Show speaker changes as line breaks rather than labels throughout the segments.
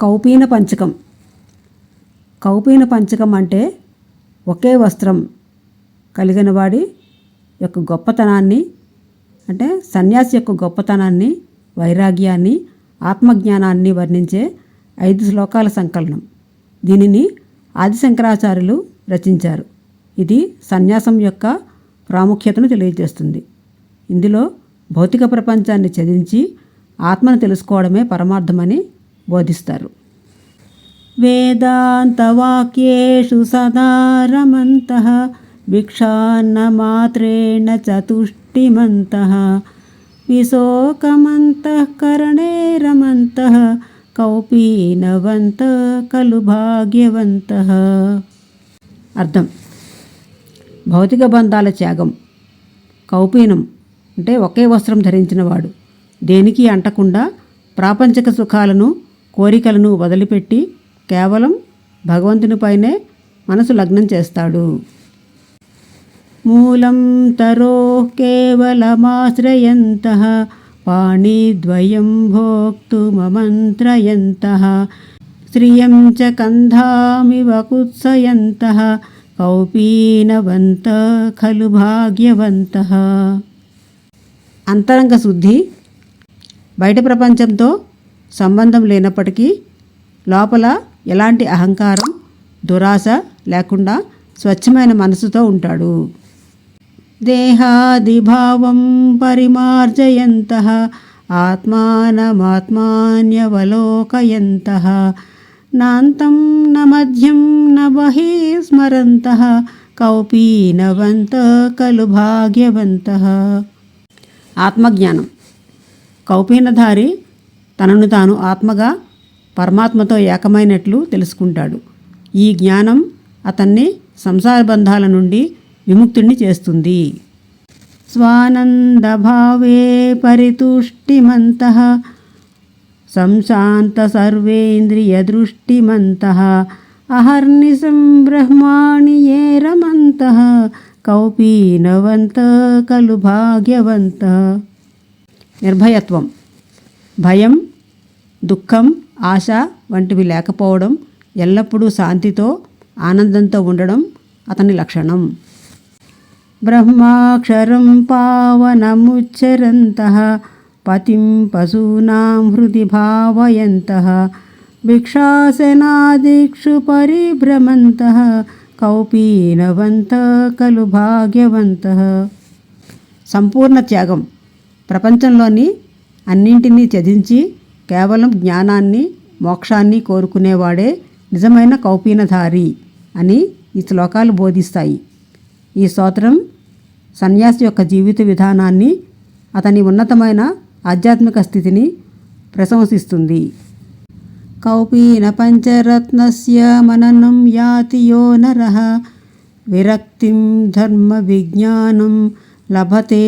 కౌపీన పంచకం. కౌపీన పంచకం అంటే ఒకే వస్త్రం కలిగిన వాడి యొక్క గొప్పతనాన్ని అంటే సన్యాసి యొక్క గొప్పతనాన్ని వైరాగ్యాన్ని ఆత్మజ్ఞానాన్ని వర్ణించే ఐదు శ్లోకాల సంకలనం. దీనిని ఆదిశంకరాచార్యులు రచించారు. ఇది సన్యాసం యొక్క ప్రాముఖ్యతను తెలియజేస్తుంది. ఇందులో భౌతిక ప్రపంచాన్ని ఛేదించి ఆత్మను తెలుసుకోవడమే పరమార్థమని బోధిస్తారు. వేదాంతవాక్యేషు సదా రమంతః భిక్షాన్నమాత్రేణ చతుష్టిమంత విశోకమంతఃకరణే రమంత కౌపీనవంత కలు భాగ్యవంత. అర్థం. భౌతిక బంధాల త్యాగం. కౌపీనం అంటే ఒకే వస్త్రం ధరించినవాడు. దేనికి అంటకుండా ప్రాపంచిక సుఖాలను కోరికలను వదిలిపెట్టి కేవలం భగవంతునిపైనే మనసు లగ్నం చేస్తాడు. మూలం తరో కేవలమాశ్రయంత పాణిద్వయం భోక్తుమమంత్రయంత శ్రియం చ కంధామివ కుత్సయంత కౌపీనవంత ఖలు భాగ్యవంత. అంతరంగ శుద్ధి బయట ప్రపంచంతో సంబంధం లేనప్పటికీ లోపల ఎలాంటి అహంకారం దురాశ లేకుండా స్వచ్ఛమైన మనసుతో ఉంటాడు. దేహాదిభావం పరిమార్జయంత ఆత్మానమాత్మాన్యవలోకయంత నాంతం న మధ్యం న బహిస్మరంత కౌపీనవంత కలు భాగ్యవంత. ఆత్మజ్ఞానం. కౌపీనధారి తనను తాను ఆత్మగా పరమాత్మతో ఏకమైనట్లు తెలుసుకుంటాడు. ఈ జ్ఞానం అతన్ని సంసార బంధాల నుండి విముక్తుణ్ణి చేస్తుంది. స్వానందభావే పరితుష్టిమంత సంశాంత సర్వేంద్రియదృష్టిమంత అహర్నిశం బ్రహ్మాణి ఏ రమంత కౌపీనవంత కలు భాగ్యవంత నిర్భయత్వం. భయం దుఃఖం ఆశ వంటివి లేకపోవడం ఎల్లప్పుడూ శాంతితో ఆనందంతో ఉండడం అతని లక్షణం. బ్రహ్మాక్షరం పావనముచ్చరంత పతిం పశూనాం హృది భావయంత భిక్షాసనాదిక్షు పరిభ్రమంత కౌపీనవంత కలు భాగ్యవంత. సంపూర్ణ త్యాగం. ప్రపంచంలోని అన్నింటినీ త్యజించి కేవలం జ్ఞానాన్ని మోక్షాన్ని కోరుకునేవాడే నిజమైన కౌపీనధారి అని ఈ శ్లోకాలు బోధిస్తాయి. ఈ స్తోత్రం సన్యాసి యొక్క జీవిత విధానాన్ని అతని ఉన్నతమైన ఆధ్యాత్మిక స్థితిని ప్రశంసిస్తుంది. కౌపీన పంచరత్నస్య మననం యాతి యో నర విరక్తిం ధర్మ విజ్ఞానం లభతే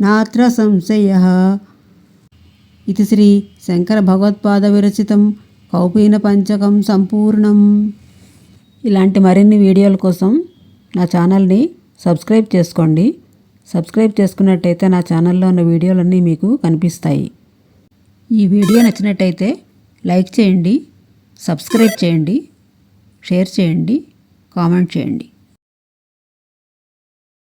నాత్ర సంశయ. ఇది శ్రీ శంకర భగవత్పాద విరచితం కౌపీన పంచకం సంపూర్ణం ఇలాంటి మరిన్ని వీడియోల కోసం నా ఛానల్ని సబ్స్క్రైబ్ చేసుకోండి సబ్స్క్రైబ్ చేసుకున్నట్టయితే నా ఛానల్లో ఉన్న వీడియోలన్నీ మీకు కనిపిస్తాయి ఈ వీడియో నచ్చినట్టయితే లైక్ చేయండి సబ్స్క్రైబ్ చేయండి షేర్ చేయండి కామెంట్ చేయండి।